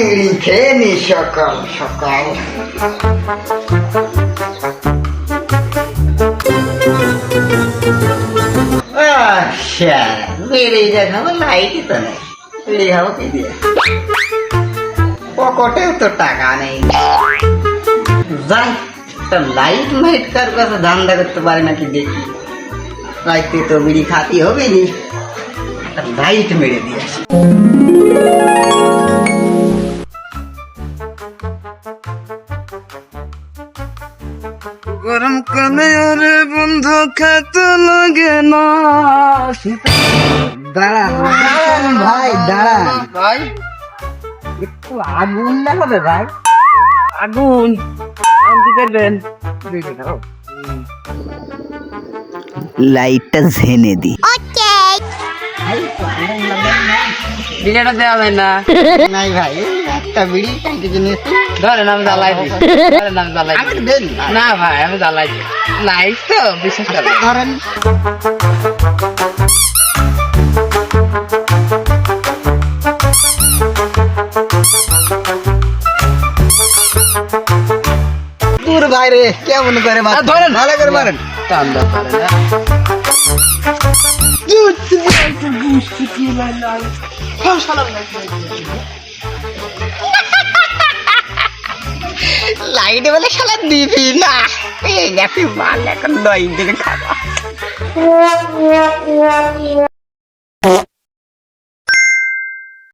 বিড়ি খেয়ে নি সকাল সকাল লাইটই তো নেই দিয়ে পকেটেও তো টাকা নেই যাই লাইট মাইট কার কাছে ধান্দা করতে পারে নাকি দেখি রাইতে তো বিড়ি খাতি হবে লাইট মেরে দিয়েছে গরম কালে আরে বন্ধু খেতে লাগে না। দাঁড়ান ভাই দাঁড়ান ভাই? একটু আগুন দেখাবে ভাই। আগুন। কি করবেন লাইটটা ঝেনে দি। বিড়িটা দেওয়া যায় না। নাই ভাই একটা বিড়ি কাইতে জিনিস ধরেন আমি জ্বালাই দিই। ধরেন আমি জ্বালাই না। ভাই আমি জ্বালাই দিই। লাইট তো বিশেষ করে। ধরেন। দূর বাইরে কেমন করে মারেন? ধরেন। ভালো করে মারেন। টান দাও ধরেন, হ্যাঁ। লাইটে বলে খেলা দিবি না। পেয়ে গেছি মাল এখন নয় দিন খাওয়া